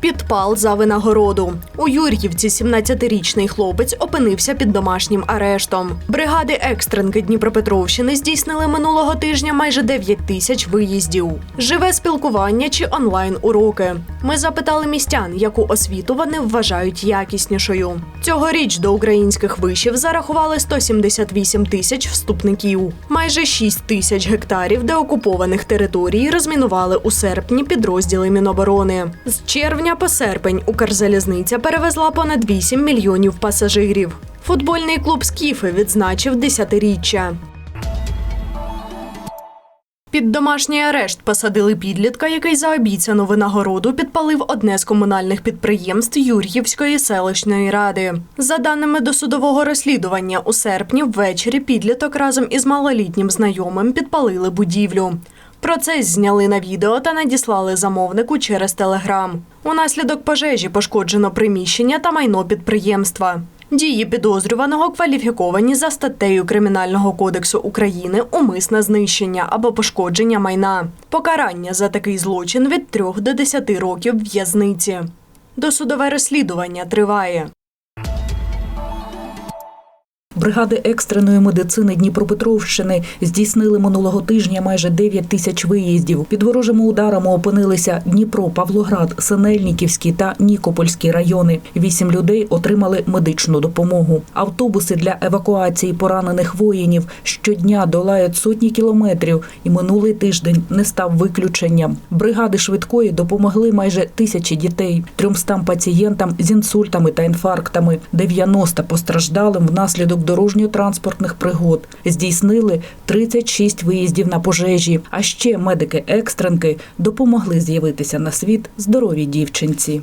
Підпал за винагороду. У Юр'ївці 17-річний хлопець опинився під домашнім арештом. Бригади екстренки Дніпропетровщини здійснили минулого тижня майже 9 тисяч виїздів. Живе спілкування чи онлайн уроки. Ми запитали містян, яку освіту вони вважають якіснішою. Цьогоріч до українських вишів зарахували 178 тисяч вступників. Майже 6 тисяч гектарів деокупованих територій розмінували у серпні підрозділи Міноборони. З червня по серпень Укрзалізниця перевезла понад 8 мільйонів пасажирів. Футбольний клуб Скіфи відзначив десятиріччя. Під домашній арешт посадили підлітка, який за обіцяну винагороду підпалив одне з комунальних підприємств Юр'ївської селищної ради. За даними досудового розслідування, у серпні ввечері підліток разом із малолітнім знайомим підпалили будівлю. Процес зняли на відео та надіслали замовнику через телеграм. Унаслідок пожежі пошкоджено приміщення та майно підприємства. Дії підозрюваного кваліфіковані за статтею Кримінального кодексу України умисне знищення або пошкодження майна. Покарання за такий злочин від 3 до 10 років в'язниці. Досудове розслідування триває. Бригади екстреної медицини Дніпропетровщини здійснили минулого тижня майже 9 тисяч виїздів. Під ворожими ударами опинилися Дніпро, Павлоград, Синельниківський та Нікопольський райони. Вісім людей отримали медичну допомогу. Автобуси для евакуації поранених воїнів щодня долають сотні кілометрів, і минулий тиждень не став виключенням. Бригади швидкої допомогли майже тисячі дітей, 300 пацієнтам з інсультами та інфарктами, 90 постраждалим внаслідок дорожньо-транспортних пригод. Здійснили 36 виїздів на пожежі. А ще медики-екстренки допомогли з'явитися на світ здоровій дівчинці.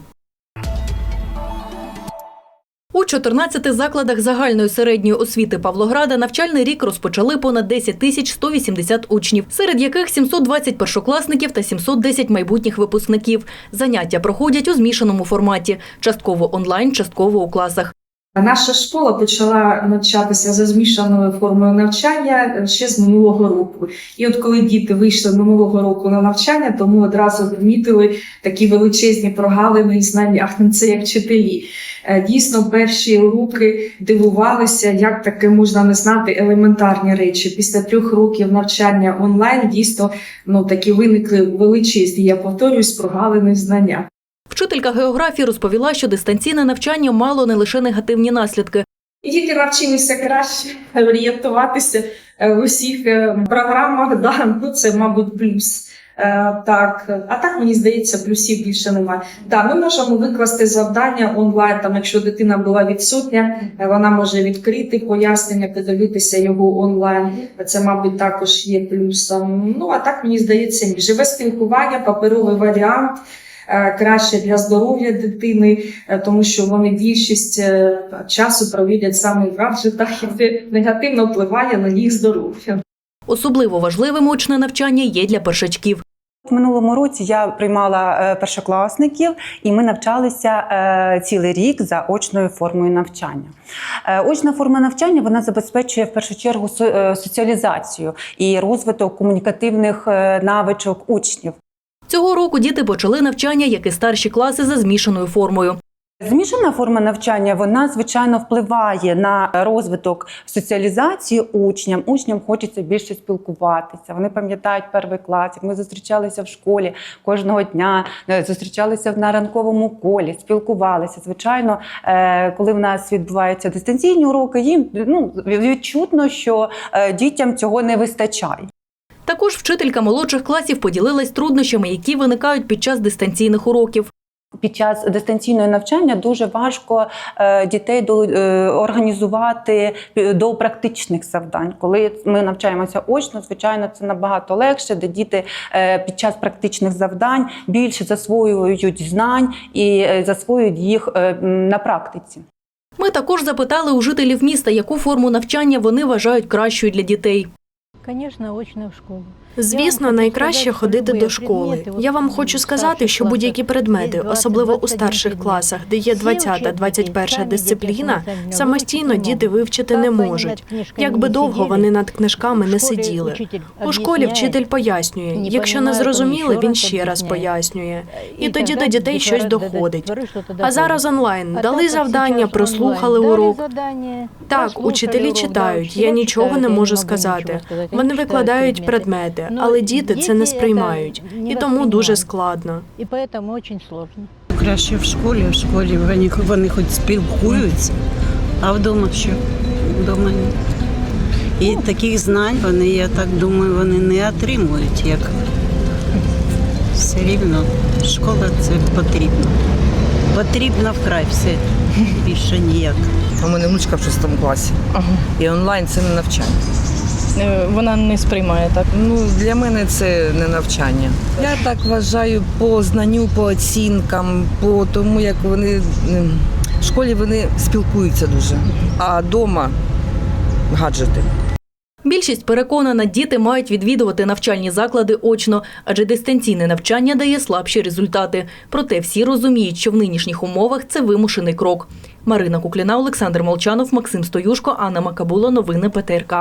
У 14 закладах загальної середньої освіти Павлограда навчальний рік розпочали понад 10 тисяч 180 учнів, серед яких 720 першокласників та 710 майбутніх випускників. Заняття проходять у змішаному форматі – частково онлайн, частково у класах. Наша школа почала навчатися за змішаною формою навчання ще з минулого року. І от коли діти вийшли минулого року на навчання, то ми одразу помітили такі величезні прогалини і знання. Це як вчителі. Е, Дійсно, перші уроки дивувалися, як таке можна не знати елементарні речі. Після трьох років навчання онлайн дійсно ну такі виникли величезні. Я повторюсь, прогалини в знаннях. Вчителька географії розповіла, що дистанційне навчання мало не лише негативні наслідки. Діти навчилися краще орієнтуватися е, в усіх е, програмах. Да, ну це, мабуть, плюс. Е, Так, а так мені здається, плюсів більше немає. Да, ми можемо викласти завдання онлайн. Там, якщо дитина була відсутня, вона може відкрити пояснення, подивитися його онлайн. Це, мабуть, також є плюсом. Ну а так мені здається, живе спілкування, паперовий варіант. Е, Краще для здоров'я дитини, е, тому що вони більшість е, часу проводять саме в гаджетах, і це негативно впливає на їх здоров'я. Особливо важливим очне навчання є для першачків. В минулому році я приймала першокласників, і ми навчалися цілий рік за очною формою навчання. Очна форма навчання вона забезпечує в першу чергу соціалізацію і розвиток комунікативних навичок учнів. Цього року діти почали навчання, як і старші класи за змішаною формою. Змішана форма навчання вона звичайно впливає на розвиток соціалізації учням. Учням хочеться більше спілкуватися. Вони пам'ятають перший клас, як ми зустрічалися в школі кожного дня, е, зустрічалися на ранковому колі, спілкувалися. Звичайно, е, коли в нас відбуваються дистанційні уроки, їм ну відчутно, що е, дітям цього не вистачає. Також вчителька молодших класів поділилась труднощами, які виникають під час дистанційних уроків. Під час дистанційного навчання дуже важко е, дітей е, організувати до практичних завдань. Коли ми навчаємося очно, звичайно, це набагато легше, де діти е, під час практичних завдань більше засвоюють знань і е, засвоюють їх е, на практиці. Ми також запитали у жителів міста, яку форму навчання вони вважають кращою для дітей. Конечно, очно в школу. Звісно, найкраще ходити до школи. Я вам хочу сказати, що будь-які предмети, особливо у старших класах, де є 20-21 дисципліна, самостійно діти вивчити не можуть. Якби довго вони над книжками не сиділи. У школі вчитель пояснює. Якщо не зрозуміли, він ще раз пояснює. І тоді до дітей щось доходить. А зараз онлайн дали завдання, прослухали урок. Так, учителі читають. Я нічого не можу сказати. Вони викладають предмети, але діти це не сприймають, і тому дуже складно. І поэтому очень сложно. Краще в школі, в школі вони, вони хоч спілкуються, а вдома що? Вдома ні. І таких знань вони, я так думаю, вони не отримують. Як все рівно школа це потрібно. Потрібно вкрай все. Більше ніяк. У мене внучка в шостому класі. І онлайн це не навчання. Е, Вона не сприймає так. Ну для мене це не навчання. Я так вважаю по знанню, по оцінкам, по тому, як вони в школі вони спілкуються дуже, а вдома гаджети. Більшість переконана, діти мають відвідувати навчальні заклади очно, адже дистанційне навчання дає слабші результати. Проте всі розуміють, що в нинішніх умовах це вимушений крок. Марина Кукліна, Олександр Молчанов, Максим Стоюшко, Анна Макабула. Новини ПТРК.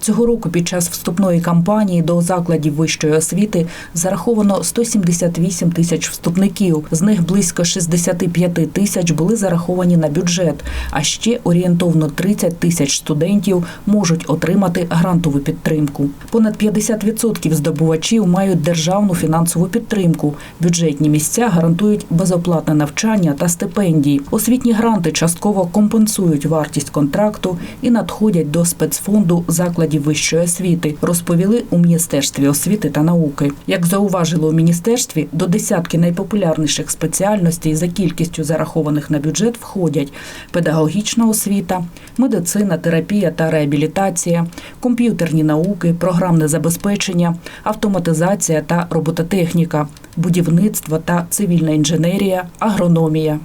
Цього року під час вступної кампанії до закладів вищої освіти зараховано 178 тисяч вступників. З них близько 65 тисяч були зараховані на бюджет. А ще орієнтовно 30 тисяч студентів можуть отримати грантову підтримку. Понад 50% здобувачів мають державну фінансову підтримку. Бюджетні місця гарантують безоплатне навчання та стипендії. Освітні гранти частково компенсують вартість контракту і надходять до спецфонду закладів вищої освіти, розповіли у Міністерстві освіти та науки. Як зауважило у міністерстві, до десятки найпопулярніших спеціальностей за кількістю зарахованих на бюджет входять педагогічна освіта, медицина, терапія та реабілітація, комп'ютерні науки, програмне забезпечення, автоматизація та робототехніка, будівництво та цивільна інженерія, агрономія.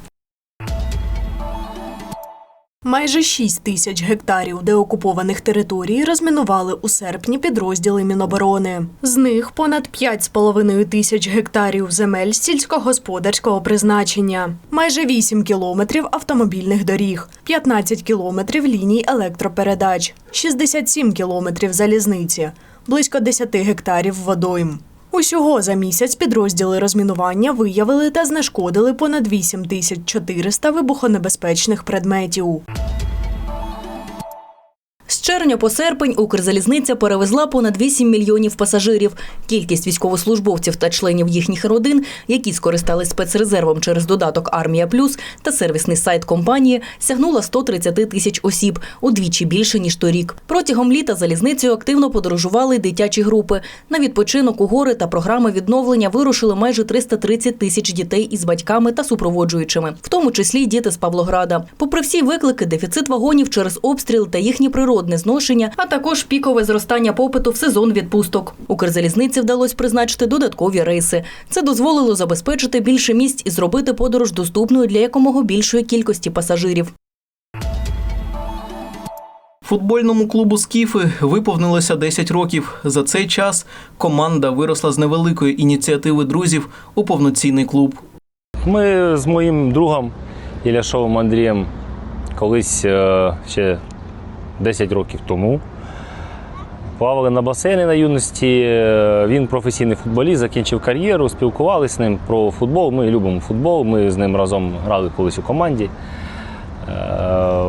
Майже 6 тисяч гектарів деокупованих територій розмінували у серпні підрозділи Міноборони. З них понад 5,5 тисяч гектарів земель сільськогосподарського призначення, майже 8 кілометрів автомобільних доріг, 15 кілометрів ліній електропередач, 67 кілометрів залізниці, близько 10 гектарів водойм. Усього за місяць підрозділи розмінування виявили та знешкодили понад 8400 вибухонебезпечних предметів. Червня по серпень Укрзалізниця перевезла понад 8 мільйонів пасажирів. Кількість військовослужбовців та членів їхніх родин, які скористались спецрезервом через додаток Армія Плюс та сервісний сайт компанії, сягнула 130 тисяч осіб, удвічі більше ніж торік. Протягом літа залізницею активно подорожували дитячі групи. На відпочинок у гори та програми відновлення вирушили майже 330 тисяч дітей із батьками та супроводжуючими, в тому числі діти з Павлограда. Попри всі виклики, дефіцит вагонів через обстріл та їхнє природне зношення, а також пікове зростання попиту в сезон відпусток. Укрзалізниці вдалося призначити додаткові рейси. Це дозволило забезпечити більше місць і зробити подорож доступною для якомога більшої кількості пасажирів. Футбольному клубу Скіфи виповнилося 10 років. За цей час команда виросла з невеликої ініціативи друзів у повноцінний клуб. Ми з моїм другом Іляшовим Андрієм колись е, ще 10 років тому плавали на басейні на юності. Е, Він професійний футболіст, закінчив кар'єру, спілкувалися з ним про футбол. Ми любимо футбол. Ми з ним разом грали колись у команді. Е,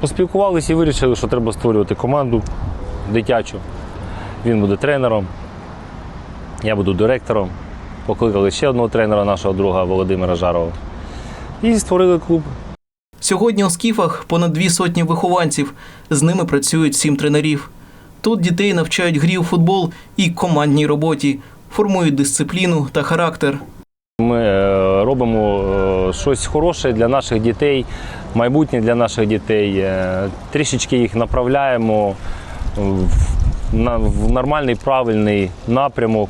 Поспілкувалися і вирішили, що треба створювати команду дитячу. Він буде тренером, я буду директором. Покликали ще одного тренера, нашого друга Володимира Жарова. І створили клуб. Сьогодні у Скіфах понад дві сотні вихованців. З ними працюють сім тренерів. Тут дітей навчають грі у футбол і командній роботі, формують дисципліну та характер. Ми е, робимо е, щось хороше для наших дітей, майбутнє для наших дітей. Е, Трішечки їх направляємо в, нормальний правильний напрямок.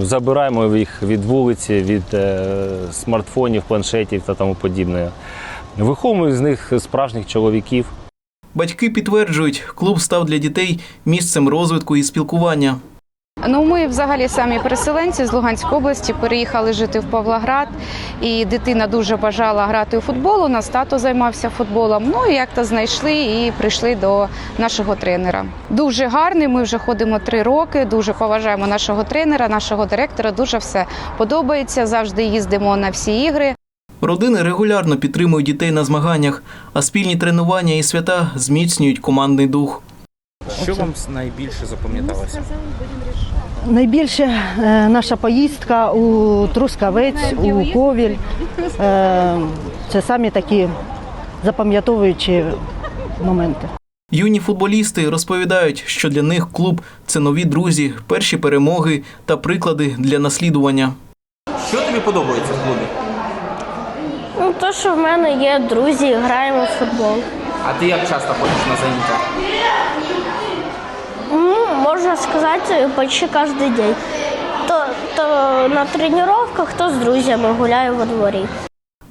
Забираємо їх від вулиці, від смартфонів, планшетів та тому подібне. Виховуємо з них справжніх чоловіків. Батьки підтверджують, клуб став для дітей місцем розвитку і спілкування. Ну, ми взагалі самі переселенці з Луганської області переїхали жити в Павлоград, і дитина дуже бажала грати у футбол. У нас тато займався футболом. Ну і як то знайшли і прийшли до нашого тренера. Дуже гарний. Ми вже ходимо три роки. Дуже поважаємо нашого тренера, нашого директора. Дуже все подобається. Завжди їздимо на всі ігри. Родини регулярно підтримують дітей на змаганнях, а спільні тренування і свята зміцнюють командний дух. Що вам найбільше запам'яталося? Найбільше е, наша поїздка у Трускавець, у Ковіль. Е, це самі такі запам'ятовуючі моменти. Юні футболісти розповідають, що для них клуб це нові друзі, перші перемоги та приклади для наслідування. Що тобі подобається в клубі? Що в мене є друзі, граємо в футбол. А ти як часто ходиш на заняття? Ну, можна сказати, почти кожен день. То, то на тренуваннях, то з друзями гуляю во дворі.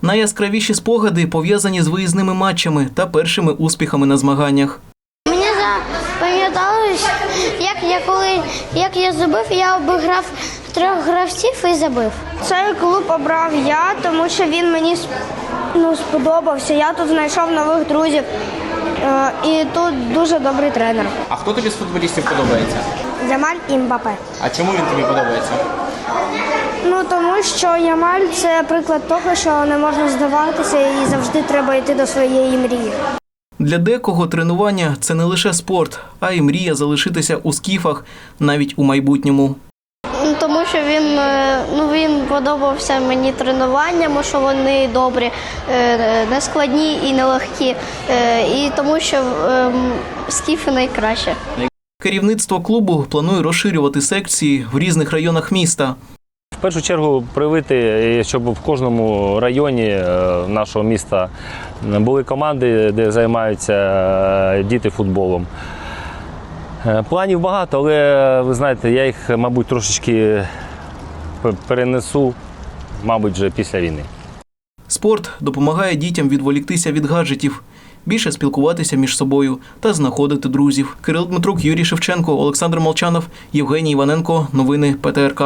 Найяскравіші спогади пов'язані з виїзними матчами та першими успіхами на змаганнях. Мені запам'яталось, як я коли як я забив, я обіграв трьох гравців і забив. Цей клуб обрав я, тому що він мені ну, сподобався. Я тут знайшов нових друзів. Е, І тут дуже добрий тренер. А хто тобі з футболістів подобається? Ямаль і Мбапе. А чому він тобі подобається? Ну тому що Ямаль це приклад того, що не можна здаватися і завжди треба йти до своєї мрії. Для декого тренування це не лише спорт, а й мрія залишитися у скіфах навіть у майбутньому. Що він е, ну він подобався мені тренуваннями, що вони добрі, е, не складні і нелегкі. Е, І тому що ем, скіфи найкраще. Керівництво клубу планує розширювати секції в різних районах міста. В першу чергу привити, щоб в кожному районі нашого міста були команди, де займаються діти футболом. Планів багато, але ви знаєте, я їх, мабуть, трошечки перенесу, мабуть, вже після війни. Спорт допомагає дітям відволіктися від гаджетів, більше спілкуватися між собою та знаходити друзів. Кирил Дмитрук, Юрій Шевченко, Олександр Молчанов, Євгеній Іваненко. Новини ПТРК.